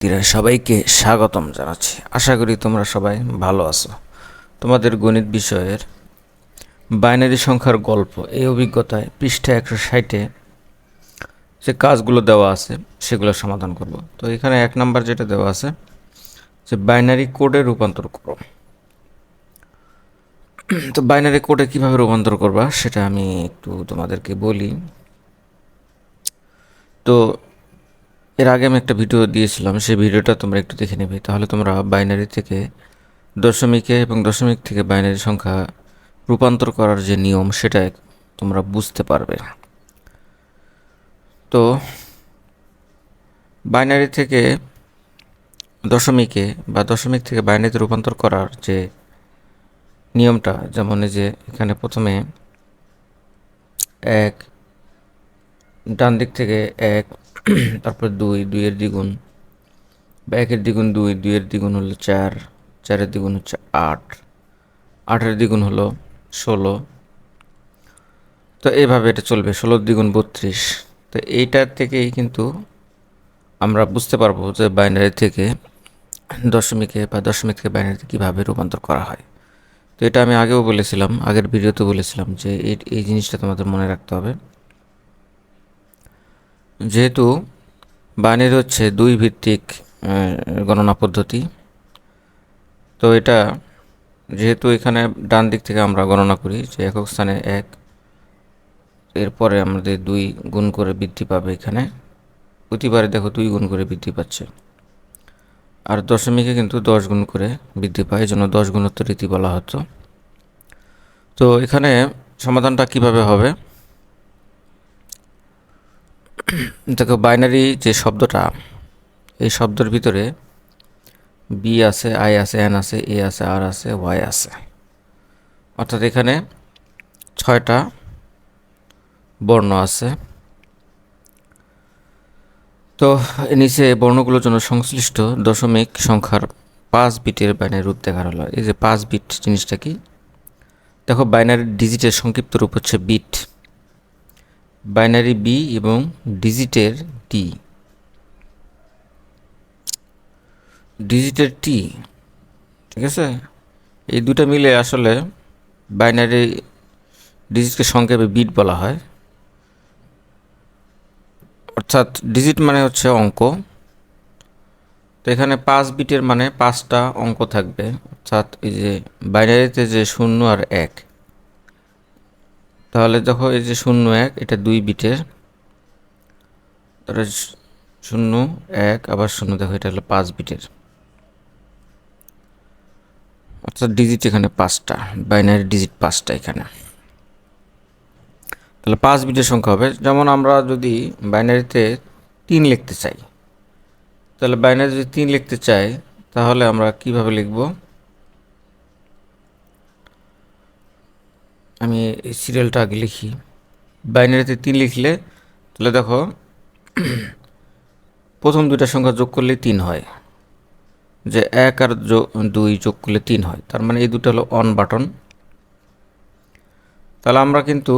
শিক্ষার্থীরা সবাইকে স্বাগতম জানাচ্ছি। আশা করি তোমরা সবাই ভালো আছো। তোমাদের গণিত বিষয়ের বাইনারি সংখ্যার গল্প এই অভিজ্ঞতায় পৃষ্ঠা একশো ষাটে যে কাজগুলো দেওয়া আছে সেগুলো সমাধান করব। তো এখানে এক নাম্বার যেটা দেওয়া আছে যে বাইনারি কোডে রূপান্তর করো। তো বাইনারি কোডে কীভাবে রূপান্তর করবা সেটা আমি একটু তোমাদেরকে বলি। তো এর আগে আমি একটা ভিডিও দিয়েছিলাম, সেই ভিডিওটা তোমরা একটু দেখে নেবে। তাহলে তোমরা বাইনারি থেকে দশমিকে এবং দশমিক থেকে বাইনারি সংখ্যা রূপান্তর করার যে নিয়ম, সেটা তোমরা বুঝতে পারবে। তো বাইনারি থেকে দশমিকে বা দশমিক থেকে বাইনারিতে রূপান্তর করার যে নিয়মটা, যেমন যে এখানে প্রথমে এক ডান দিক থেকে এক তারপর দুই, দুইয়ের দ্বিগুণ। বা একের দ্বিগুণ দুই, দুইয়ের দ্বিগুণ হলো চার, চারের দ্বিগুণ হচ্ছে আট। আটের দ্বিগুণ হলো ষোলো। তো এইভাবে এটা চলবে, ষোলোর দ্বিগুণ বত্রিশ। তো এইটার থেকেই কিন্তু আমরা বুঝতে পারব যে বাইনারি থেকে দশমিকে বা দশমিক থেকে বাইনারিতে কীভাবে রূপান্তর করা হয়। তো এটা আমি আগেও বলেছিলাম, আগের ভিডিওতে বলেছিলাম যে এই এই জিনিসটা তোমাদের মনে রাখতে হবে। যেহেতু বাইনারি হচ্ছে দুই ভিত্তিক গণনা পদ্ধতি, তো এটা যেহেতু এখানে ডান দিক থেকে আমরা গণনা করি যে একক স্থানে এক, এরপরে আমাদের দুই গুণ করে বৃদ্ধি পাবে এখানে। প্রতিবারে দেখো দুই গুণ করে বৃদ্ধি পাচ্ছে। আর দশমিকে কিন্তু দশ গুণ করে বৃদ্ধি পায় জন্য দশ গুণোত্তর রীতি বলা হতো। তো এখানে সমাধানটা কীভাবে হবে? দেখো বাইনারি যে শব্দটা, এই শব্দের ভিতরে বি আছে আই আছে এন আছে এ আছে আর আছে ওয়াই আছে। অর্থাৎ এখানে ছয়টা বর্ণ আছে। তো নিচে বর্ণগুলোর জন্য সংশ্লিষ্ট দশমিক সংখ্যার পাঁচ বিটের বাইনারি রূপ দেখা হলো। এই যে পাঁচ বিট জিনিসটা কি? দেখো বাইনারি ডিজিটের সংক্ষিপ্ত রূপ হচ্ছে বিট বাইনারি বি এবং ডিজিটের টি ডিজিটের টি ঠিক আছে? এই দুটো মিলে আসলে বাইনারি ডিজিটকে সংক্ষেপে বিট বলা হয়। অর্থাৎ ডিজিট মানে হচ্ছে অঙ্ক। তো এখানে পাঁচ বিটের মানে পাঁচটা অঙ্ক থাকবে। অর্থাৎ এই যে বাইনারিতে যে শূন্য আর এক। তাহলে দেখো এই যে শূন্য এক, এটা দুই বিটের। তারপরে শূন্য এক, আবার শূন্য দেখো, এটা হলো পাঁচ বিটের। অর্থাৎ ডিজিট এখানে পাঁচটা বাইনারি ডিজিট পাঁচটা এখানে। তাহলে পাঁচ বিটের সংখ্যা হবে। যেমন আমরা যদি বাইনারিতে তিন লিখতে চাই, তাহলে বাইনারি যদি তিন লিখতে চাই, তাহলে আমরা কীভাবে লিখব? আমি এই সিরিয়ালটা আগে লিখি। বাইনারিতে তিন লিখলে, তাহলে দেখো, প্রথম দুইটা সংখ্যা যোগ করলে তিন হয়। যে এক আর দুই যোগ করলে তিন হয়। তার মানে এই দুটো হলো অন বাটন তাহলে আমরা কিন্তু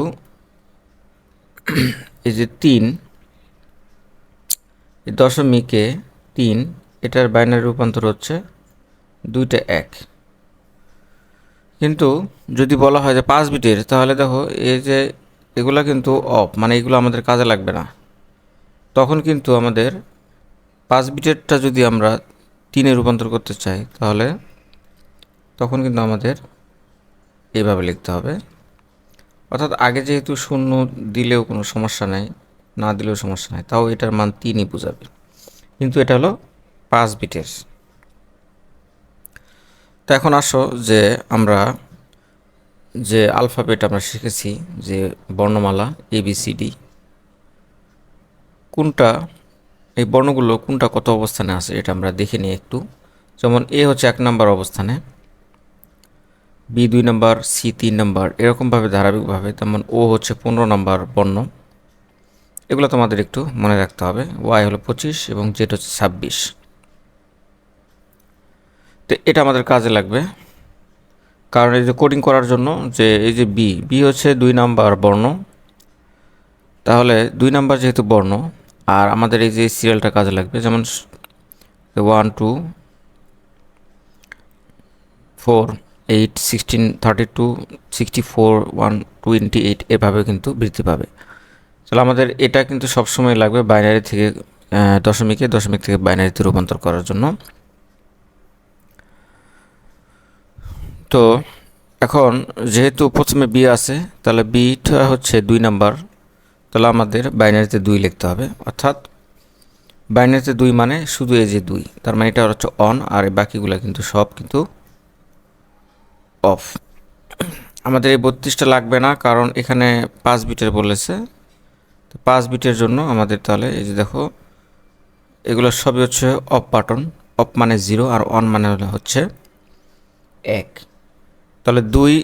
এই যে তিন দশমিকে তিন, এটার বাইনারি রূপান্তর হচ্ছে দুইটা এক। কিন্তু যদি বলা হয় যে পাঁচ বিটের, তাহলে দেখো এই যে এগুলা কিন্তু অফ মানে এগুলো আমাদের কাজে লাগবে না। তখন কিন্তু আমাদের পাঁচ বিটেরটা যদি আমরা তিনে রূপান্তর করতে চাই, তাহলে তখন কিন্তু আমাদের এইভাবে লিখতে হবে। অর্থাৎ আগে যেহেতু শূন্য দিলেও কোনো সমস্যা নাই, না দিলেও সমস্যা নাই, তাও এটার মান তিনই বোঝাবে। কিন্তু এটা হলো পাঁচ বিটের। এখন আসো যে আমরা যে আলফাবেট আমরা শিখেছি, যে বর্ণমালা এবিসিডি কোনটা, এই বর্ণগুলো কোনটা কত অবস্থানে আছে এটা আমরা দেখে নিই একটু। যেমন এ হচ্ছে এক নম্বর অবস্থানে বি দুই নম্বর সি তিন নম্বর, এরকমভাবে, ধারাবাহিকভাবে। তেমন ও হচ্ছে পনেরো নম্বর বর্ণ। এগুলো তোমাদের একটু মনে রাখতে হবে। ওয়াই হলো পঁচিশ এবং জেড হচ্ছে ছাব্বিশ। তো এটা আমাদের কাজে লাগবে। কারণ এই যে কোডিং করার জন্য যে এই যে বি বি হচ্ছে দুই নাম্বার বর্ণ। তাহলে দুই নাম্বার যেহেতু বর্ণ, আর আমাদের এই যে সিরিয়ালটা কাজে লাগবে, যেমন one two four eight sixteen thirty two sixty four one twenty eight এভাবে কিন্তু বৃদ্ধি পাবে। তাহলে আমাদের এটা কিন্তু সবসময় লাগবে বাইনারি থেকে দশমিকে দশমিক থেকে বাইনারিতে রূপান্তর করার জন্য। তো এখন যেহেতু প্রথমে বি আছে, তাহলে বিটা হচ্ছে দুই নাম্বার, তাহলে আমাদের বাইনারিতে দুই লিখতে হবে। অর্থাৎ বাইনারিতে দুই মানে শুধু এই যে দুই, তার মানে এটা হচ্ছে অন আর বাকিগুলো কিন্তু সব কিন্তু অফ। আমাদের এই বত্রিশটা লাগবে না, কারণ এখানে পাঁচ বিটের বলেছে। তো পাঁচ বিটের জন্য আমাদের তাহলে এই যে দেখো, এগুলো সবই হচ্ছে অফ বাটন, অফ মানে জিরো আর অন মানে হচ্ছে এক। তাহলে দুই,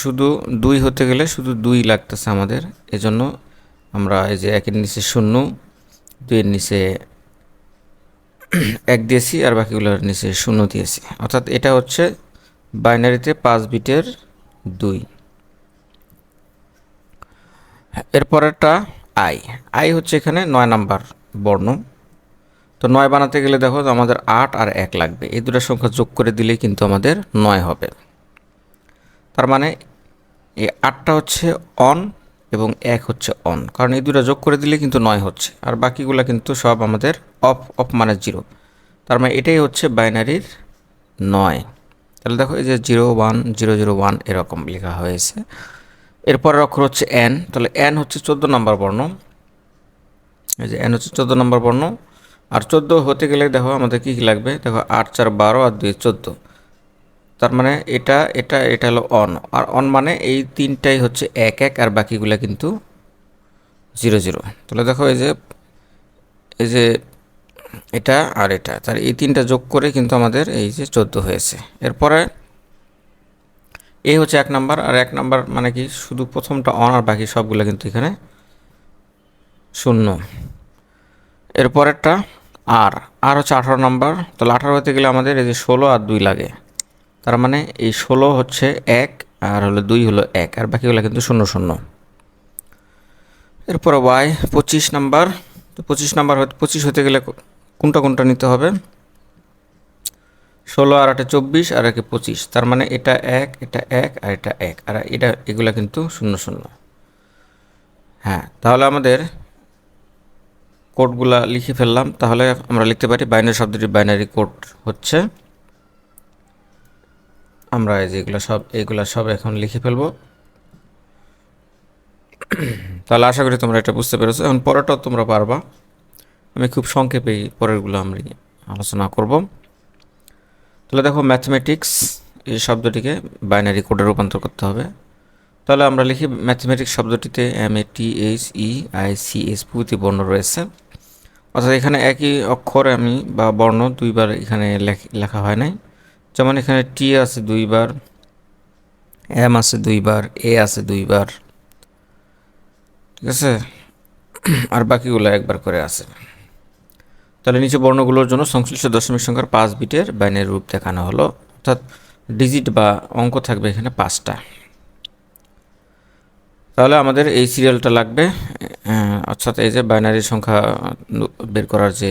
শুধু দুই হতে গেলে শুধু দুই লাগতেছে আমাদের। এজন্য আমরা এই যে একের নিচে শূন্য, দুইয়ের নিচে এক দিয়েছি আর বাকিগুলোর নিচে শূন্য দিয়েছি। অর্থাৎ এটা হচ্ছে বাইনারিতে পাঁচ বিটের দুই। এরপরেরটা আই। আই হচ্ছে এখানে নয় নাম্বার বর্ণ। তো নয় বানাতে গেলে দেখো আমাদের আট আর এক লাগবে। এই দুটো সংখ্যা যোগ করে দিলেই কিন্তু আমাদের নয় হবে। তার মানে এই আটটা হচ্ছে অন এবং এক হচ্ছে অন কারণ এই দুটো যোগ করে দিলে কিন্তু নয় হচ্ছে। আর বাকিগুলো কিন্তু সব আমাদের অফ অফ মানে জিরো তার মানে এটাই হচ্ছে বাইনারির নয়। তাহলে দেখো এই যে zero one zero zero one এরকম লেখা হয়েছে। এরপরের অক্ষর হচ্ছে এন তাহলে এন হচ্ছে চোদ্দ নম্বর বর্ণ। এই যে এন হচ্ছে চোদ্দ নম্বর বর্ণ। আর চোদ্দ হতে গেলে দেখো আমাদের কী কী লাগবে? দেখো আট, চার, বারো আর দুই, চোদ্দ। তার মানে এটা এটা এটা হলো অন আর অন মানে এই তিনটাই হচ্ছে এক এক, আর বাকিগুলা কিন্তু জিরো জিরো তাহলে দেখো এই যে এই যে এটা আর এটা। তার এই তিনটা যোগ করে কিন্তু আমাদের এই যে চোদ্দ হয়েছে। এরপরে এই হচ্ছে এক নাম্বার, আর এক নাম্বার মানে কি শুধু প্রথমটা অন আর বাকি সবগুলো কিন্তু এখানে শূন্য। এরপরেরটা আর আর হচ্ছে আঠারো নাম্বার। তাহলে আঠারো হতে গেলে আমাদের এই যে ষোলো আর দুই লাগে। তার মানে এই ষোলো হচ্ছে এক আর হলো দুই হলো এক, আর বাকিগুলো কিন্তু শূন্য শূন্য। এরপরে ওয়াই, পঁচিশ নাম্বার। তো পঁচিশ নাম্বার হতে পঁচিশ হতে গেলে কোনটা কোনটা নিতে হবে? ষোলো আর আটে চব্বিশ, আর একে পঁচিশ। তার মানে এটা এক এটা এক, আর এটা এক। আর এটা এগুলা কিন্তু শূন্য শূন্য। হ্যাঁ তাহলে আমাদের কোডগুলা লিখে ফেললাম। তাহলে আমরা লিখতে পারি বাইনারি শব্দটির বাইনারি কোড হচ্ছে আমরা এই যেগুলো সব এইগুলো সব এখন লিখে ফেলব। তাহলে আশা করি তোমরা এটা বুঝতে পেরেছ। এখন পরেরটাও তোমরা পারবা। আমি খুব সংক্ষেপে পরেরগুলো আমরা আলোচনা করব। তাহলে দেখো ম্যাথমেটিক্স এই শব্দটিকে বাইনারি কোডে রূপান্তর করতে হবে। তাহলে আমরা লিখি mathematics শব্দটিতে M A T H E I C S প্রভৃতি বর্ণ রয়েছে। অর্থাৎ এখানে একই অক্ষর আমি বা বর্ণ দুইবার এখানে লেখা হয় নাই। যেমন এখানে টি আছে দুইবার এম আছে দুইবার এ আছে দুইবার। ঠিক আছে? আর বাকিগুলো একবার করে আছে। তাহলে নিচে বর্ণগুলোর জন্য সংশ্লিষ্ট দশমিক সংখ্যার পাঁচ বিটের বাইনের রূপ দেখানো হলো। অর্থাৎ ডিজিট বা অঙ্ক থাকবে এখানে পাঁচটা। তাহলে আমাদের এই সিরিয়ালটা লাগবে। অর্থাৎ এই যে বাইনারি সংখ্যা বের করার যে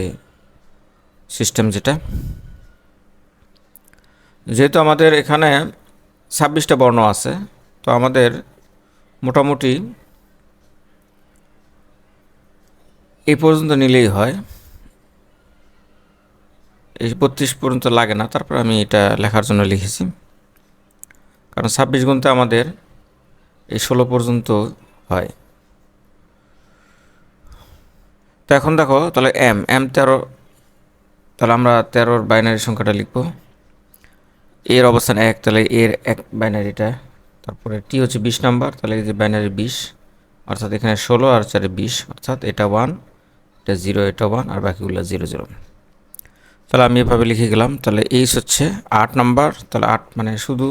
সিস্টেম যেটা যেহেতু আমাদের এখানে ছাব্বিশটা বর্ণ আছে, তো আমাদের মোটামুটি এই পর্যন্ত নিলেই হয়। এই বত্রিশ পর্যন্ত লাগে না, তারপর আমি এটা লেখার জন্য লিখেছি। কারণ ছাব্বিশ গুণতে আমাদের এই ষোলো পর্যন্ত হয়। তো এখন দেখো, তাহলে এম এম তেরো, তাহলে আমরা তেরোর বাইনারি সংখ্যাটা লিখব। এর অবস্থান এক, তাহলে এর এক বাইনারিটা তারপরে টি হচ্ছে বিশ নাম্বার, তাহলে এই যে বাইনারি বিশ, অর্থাৎ এখানে ষোলো আর চারে বিশ, অর্থাৎ এটা ওয়ান এটা জিরো এটা ওয়ান আর বাকিগুলো জিরো জিরো তাহলে আমি এভাবে লিখে গেলাম, তাহলে এইচ হচ্ছে আট নাম্বার, তাহলে আট মানে শুধু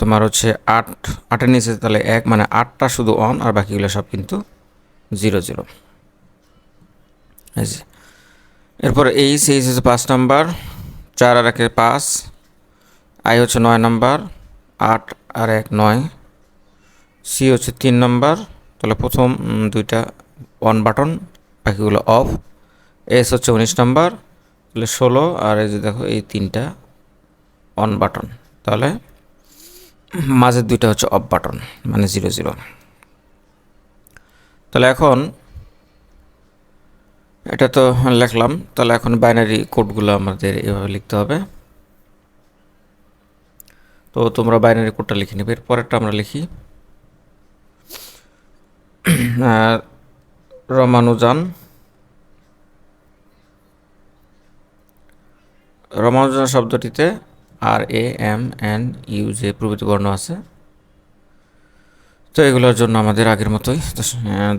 তোমার হচ্ছে আট, আটের নিচে তাহলে এক মানে আটটা শুধু অন আর বাকিগুলো সব কিন্তু জিরো জিরো এরপর এইচ এইচ হচ্ছে পাঁচ নাম্বার, চার আর একে পাঁচ আই হচ্ছে নয় নাম্বার, আট আর এক নয়। সি হচ্ছে তিন নাম্বার, তাহলে প্রথম দুইটা অন বাটন বাকিগুলো অফ এস হচ্ছে উনিশ নাম্বার, তাহলে ষোলো, আর এই যে দেখো, এই তিনটা অন বাটন তাহলে মাঝের দুইটা হচ্ছে অফ বাটন মানে জিরো জিরো তাহলে এখন এটা তো লিখলাম, তাহলে এখন বাইনারি কোডগুলো আমাদের এভাবে লিখতে হবে। তো তোমরা বাইনারি কোডটা লিখে নেবে এর পরেরটা আমরা লিখি। রমানুজান। Ramanujan শব্দটিতে R A M N U যে প্রভৃতি বর্ণ আছে। তো এগুলোর জন্য আমাদের আগের মতোই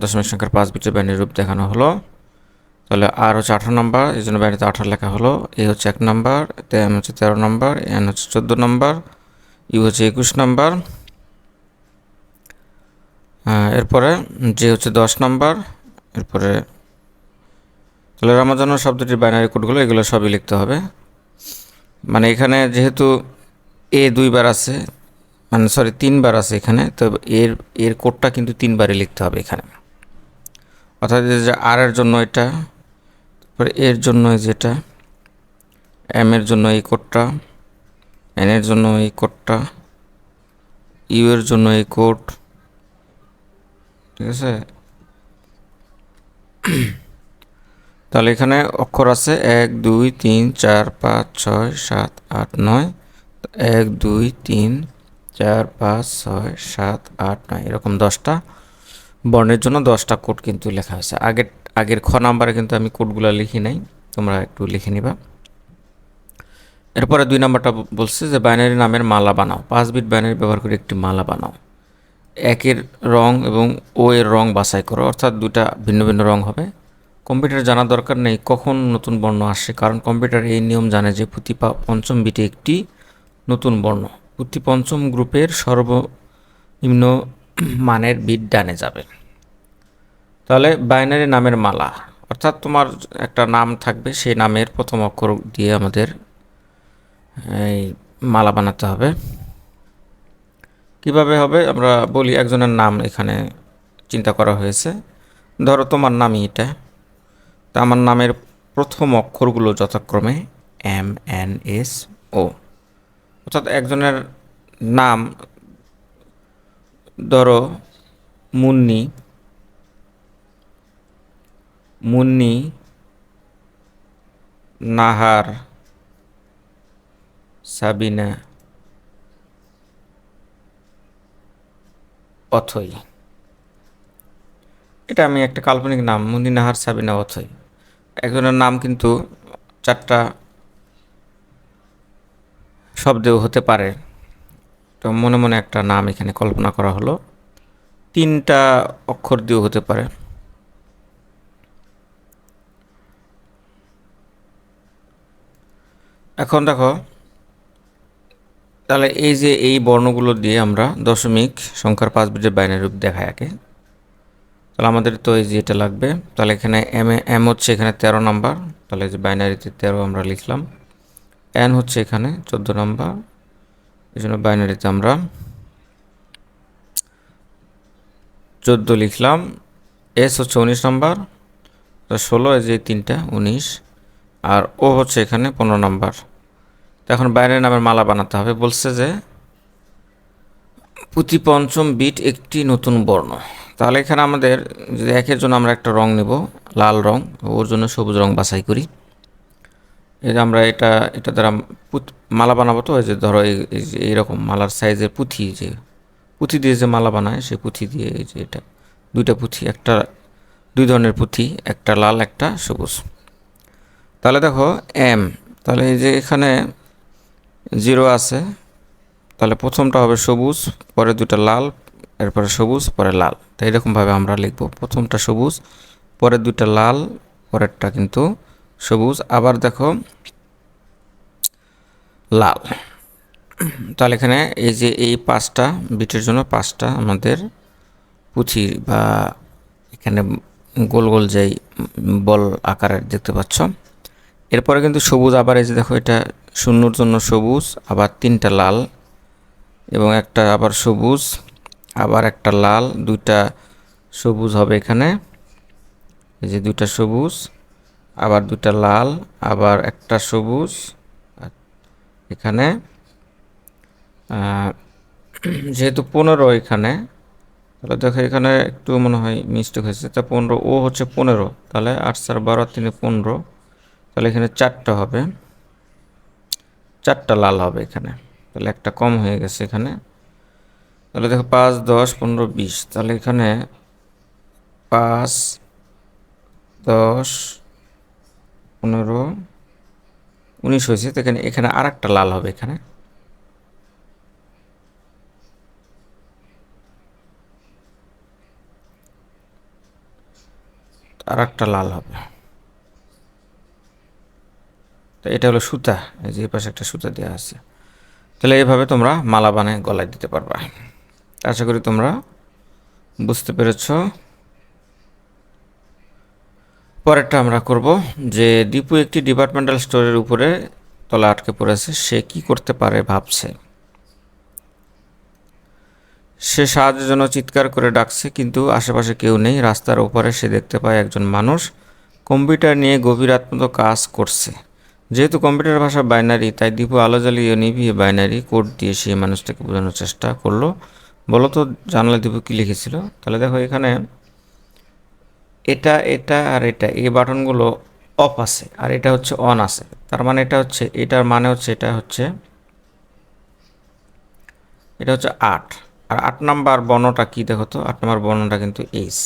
দশমিক সংখ্যার পাঁচ বিটের ব্যান্ডের রূপ দেখানো হলো। তাহলে আর হচ্ছে আঠারো নম্বর, এই জন্য ব্যান্ডেতে আঠারো লেখা হলো। এ হচ্ছে এক নম্বর এম হচ্ছে তেরো নম্বর এন হচ্ছে চোদ্দ নম্বর ইউ হচ্ছে একুশ নম্বর। এরপরে যে হচ্ছে দশ নম্বর। এরপরে তাহলে রামাজানো শব্দটির বাইনারি কোডগুলো, এগুলো সবই লিখতে হবে। মানে এখানে যেহেতু এ দুইবার আছে মানে সরি তিনবার আছে এখানে, তো এর এর কোডটা কিন্তু তিনবারই লিখতে হবে এখানে। অর্থাৎ যে আর এর জন্য এটা, তারপরে এর জন্য যেটা এম এর জন্য এই কোডটা এন এর জন্য এই কোডটা ইউ এর জন্য এই কোড ঠিক আছে? তাহলে এখানে অক্ষর আছে এক, দুই, তিন, চার, পাঁচ, ছয়, সাত, আট, নয়। এক, দুই, তিন, চার, পাঁচ, ছয়, সাত, আট, নয়, এরকম দশটা। বর্ণের জন্য দশটা কোড কিন্তু লেখা হয়েছে। আগের আগের খ নাম্বারে কিন্তু আমি কোডগুলো লিখি নাই, তোমরা একটু লিখে নিবা। এরপরে দুই নাম্বারটা বলছে যে বাইনারি নামের মালা বানাও। পাঁচ বিট বাইনারি ব্যবহার করে একটি মালা বানাও। একের রং এবং ও এর রং বাছাই করো। অর্থাৎ দুটা ভিন্ন ভিন্ন রং হবে। কম্পিউটার জানার দরকার নেই কখন নতুন বর্ণ আসে, কারণ কম্পিউটার এই নিয়ম জানে যে প্রতি পঞ্চম বিটে একটি নতুন বর্ণ। প্রতি পঞ্চম গ্রুপের সর্বনিম্ন মানের বিট ডানে যাবে। তাহলে বাইনারি নামের মালা, অর্থাৎ তোমার একটা নাম থাকবে, সেই নামের প্রথম অক্ষর দিয়ে আমাদের এই মালা বানাতে হবে। কীভাবে হবে? আমরা বলি একজনের নাম এখানে চিন্তা করা হয়েছে। ধরো তোমার নামই এটা। তা আমার নামের প্রথম অক্ষরগুলো যথাক্রমে এম, এন, এস, ও। অর্থাৎ একজনের নাম ধরো মুন্নি মুন্নি, নাহার সাবিনা অথই। এটা আমি একটা কাল্পনিক নাম মুন্নি নাহার সাবিনা অথই। একজনের নাম কিন্তু চারটা শব্দেও হতে পারে। তো মনে মনে একটা নাম এখানে কল্পনা করা হলো। তিনটা অক্ষর দিয়েও হতে পারে। এখন দেখো তাহলে এই যে এই বর্ণগুলো দিয়ে আমরা দশমিক সংখ্যার পাঁচ বিটের বাইনারি রূপ দেখায় আগে। তাহলে আমাদের তো এই যে এটা লাগবে, তাহলে এখানে এম এম হচ্ছে এখানে তেরো নাম্বার, তাহলে যে বাইনারিতে তেরো আমরা লিখলাম। এন হচ্ছে এখানে চোদ্দ নাম্বার, এই জন্য বাইনারিতে আমরা চোদ্দ লিখলাম। এস হচ্ছে উনিশ নাম্বার ষোলো এই যে তিনটা, উনিশ। আর ও হচ্ছে এখানে পনেরো নাম্বার। তো এখন বাইরের নামের মালা বানাতে হবে। বলছে যে প্রতি পঞ্চম বিট একটি নতুন বর্ণ। তাহলে এখানে আমাদের যে একের জন্য আমরা একটা রং নেব, লাল রং, ওর জন্য সবুজ রং বাছাই করি। এই যে আমরা এটা এটা দ্বারা মালা বানাবো তো যে ধরো এই যে এইরকম মালার সাইজের পুঁথি যে, পুঁথি দিয়ে যে মালা বানায় সেই পুঁথি দিয়ে এই যে এটা, দুইটা পুঁথি, একটা দুই ধরনের পুঁথি, একটা লাল, একটা সবুজ। তাহলে দেখো, এম, তাহলে এই যে এখানে জিরো আছে, তাহলে প্রথমটা হবে সবুজ, পরে দুটা লাল, এরপরে সবুজ, পরে লাল। তো এরকমভাবে আমরা লিখব। প্রথমটা সবুজ, পরে দুটা লাল, পরেরটা কিন্তু সবুজ। আবার দেখো, লাল। তাহলে এখানে এই যে এই পাঁচটা, বিটের জন্য পাঁচটা আমাদের পুঁথি বা এখানে গোল গোল যেই বল আকারের দেখতে পাচ্ছ। এরপরে কিন্তু সবুজ আবার এই যে দেখো, এটা শূন্যর জন্য সবুজ, আবার তিনটা লাল এবং একটা আবার সবুজ, আবার একটা লাল, দুইটা সবুজ হবে এখানে। এই যে দুইটা সবুজ, আবার দুটা লাল, আবার একটা সবুজ এখানে। যেহেতু পনেরো এখানে, তাহলে দেখো এখানে একটু মনে হয় মিস্টেক হয়েছে। তা পনেরো, ও হচ্ছে পনেরো, তাহলে আট চার বারো তিনে পনেরো, তাহলে এখানে চারটা হবে। চারটা লাল হবে এখানে। তাহলে একটা কম হয়ে গেছে এখানে। তাহলে দেখো পাঁচ, দশ, পনেরো, বিশ। তাহলে এখানে পাঁচ, দশ, পনেরো, উনিশ হয়েছে। তো এখানে এখানে আর একটা লাল হবে এখানে। আর একটা লাল হবে। তো এটা হলো সুতা, এই যে পাশে একটা সুতা দেওয়া আছে। তাহলে এইভাবে তোমরা মালা বানায় গলায় দিতে পারবা। আশা করি তোমরা বুঝতে পেরেছ। পরেরটা আমরা করব যে দীপু একটি ডিপার্টমেন্টাল স্টোরের উপরে তলা আটকে পড়েছে, সে কি করতে পারে ভাবছে। সে সাহায্যের জন্য চিৎকার করে ডাকছে, কিন্তু আশেপাশে কেউ নেই। রাস্তার ওপারে সে দেখতে পায় একজন মানুষ কম্পিউটার নিয়ে গভীরাত্মক কাজ করছে। যেহেতু কম্পিউটার ভাষা বাইনারি, তাই দীপু আলো জ্বালিয়ে নিভিয়ে বাইনারি কোড দিয়ে সেই মানুষটাকে বোঝানোর চেষ্টা করল। বলো তো, জানলা দীপু কী লিখেছিল? তাহলে দেখো এখানে এটা এটা আর এটা, এই বাটনগুলো অফ আছে আর এটা হচ্ছে অন আছে। তার মানে এটা হচ্ছে, এটার মানে হচ্ছে, এটা হচ্ছে এটা হচ্ছে আট। আর আট নাম্বার বর্ণটা কী দেখো তো? আট নাম্বার বর্ণটা কিন্তু এইচ।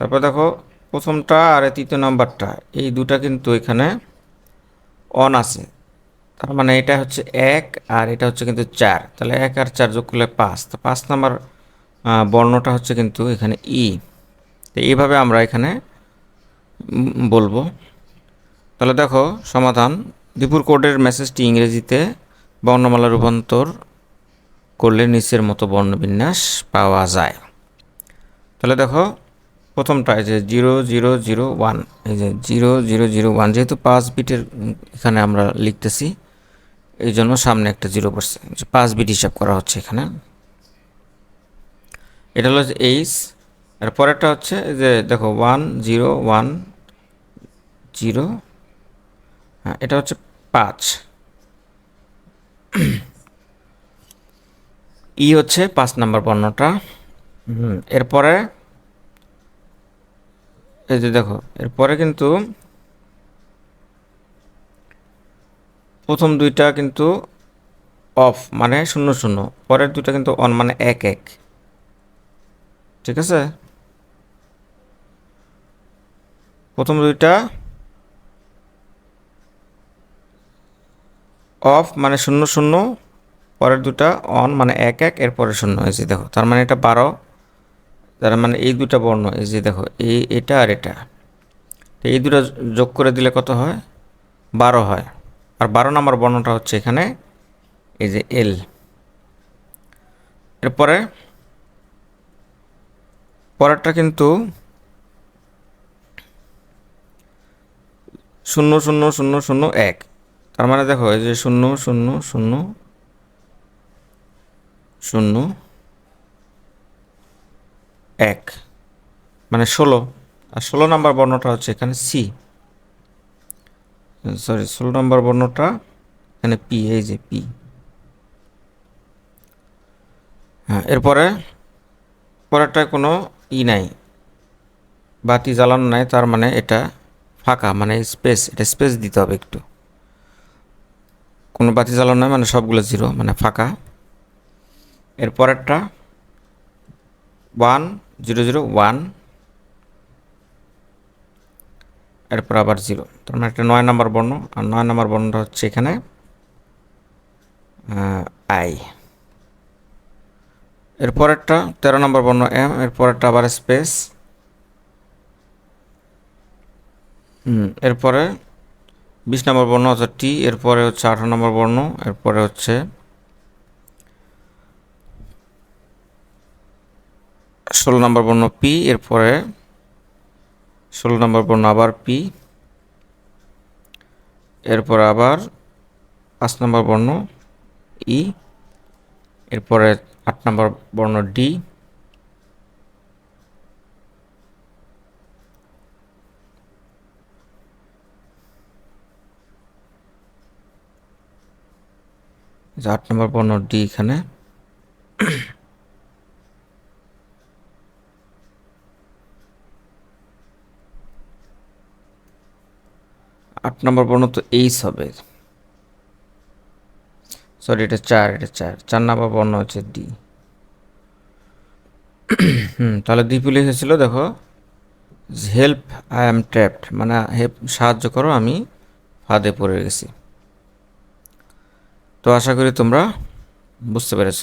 তারপর দেখো, প্রথমটা আর তৃতীয় নাম্বারটা, এই দুটা কিন্তু এখানে অন আছে। তার মানে এটা হচ্ছে এক আর এটা হচ্ছে কিন্তু চার। তাহলে এক আর চার যোগ করলে পাঁচ। তো পাঁচ নাম্বার বর্ণটা হচ্ছে কিন্তু এখানে ই। তো এইভাবে আমরা এখানে বলব। তাহলে দেখো, সমাধান। দীপুর কোডের মেসেজটি ইংরেজিতে বর্ণমালা রূপান্তর করলে নিচের মতো বর্ণবিন্যাস পাওয়া যায়। তাহলে দেখো প্রথমটা এই যে জিরো জিরো জিরো ওয়ান এই যে জিরো জিরো জিরো ওয়ান যেহেতু পাঁচ বিটের এখানে আমরা লিখতেছি, এই জন্য সামনে একটা জিরো যে পাঁচ বিট হিসাব করা হচ্ছে এখানে। এটা হলো এইচ আর পরেরটা হচ্ছে যে দেখো ওয়ান জিরো ওয়ান জিরো হ্যাঁ এটা হচ্ছে পাঁচ। ই হচ্ছে পাঁচ নাম্বার হুম, এরপরে এই যে দেখো, এরপরে কিন্তু প্রথম দুইটা কিন্তু অফ মানে শূন্য শূন্য। পরের দুইটা কিন্তু অন মানে এক এক। ঠিক আছে? প্রথম দুইটা অফ মানে শূন্য শূন্য। পরের দুটা অন মানে এক এক, এরপরে শূন্য। যে দেখো, তার মানে এটা বারো। তার মানে এই দুটা বর্ণ, এই যে দেখো এই এটা আর এটা। এই দুটো যোগ করে দিলে কত হয়? বারো হয়। আর বারো নম্বর বর্ণটা হচ্ছে এখানে, এই যে এল। এরপরে, পরেরটা কিন্তু শূন্য শূন্য শূন্য শূন্য, এক। তার মানে দেখো, এই যে শূন্য শূন্য শূন্য শূন্য এক। মানে ষোলো। আর ষোলো নম্বর বর্ণটা হচ্ছে এখানে সি। সরি, ষোলো নম্বর বর্ণটা এখানে পি, এই যে পি। হ্যাঁ এরপরে পরেরটায় কোনো ই নাই, বাতি জ্বালানো নাই, তার মানে এটা ফাঁকা মানে স্পেস, এটা স্পেস দিতে হবে একটু। কোনো বাতি জ্বালানো নাই মানে সবগুলো জিরো মানে ফাঁকা। এর পরেরটা ওয়ান জিরো জিরো ওয়ান, এরপর আবার জিরো। তার মানে একটা নয় নম্বর বর্ণ, আর নয় নম্বর বর্ণটা হচ্ছে এখানে আই। এর পরেরটা তেরো নম্বর বর্ণ, এম এর পরেরটা আবার স্পেস। এরপরে বিশ নম্বর বর্ণ হচ্ছে টি, এরপরে হচ্ছে আঠারো নম্বর বর্ণ, এরপরে হচ্ছে ষোলো নম্বর বর্ণ পি এরপরে ষোলো নম্বর বর্ণ আবার পি এরপর আবার পাঁচ নম্বর বর্ণ ই এরপরে আট নম্বর বর্ণ ডি আট নম্বর বর্ণ ডি এখানে। আট নম্বর বর্ণ তো এইচ হবে। সরি এটা চার এটা চার। চার নম্বর বর্ণ হচ্ছে ডি হুম, তাহলে দ্বীপু লিখেছিল দেখো। হেল্প আই এম ট্র্যাপড মানে হেল্প সাহায্য করো, আমি ফাঁদে পড়ে গেছি। তো আশা করি তোমরা বুঝতে পেরেছ।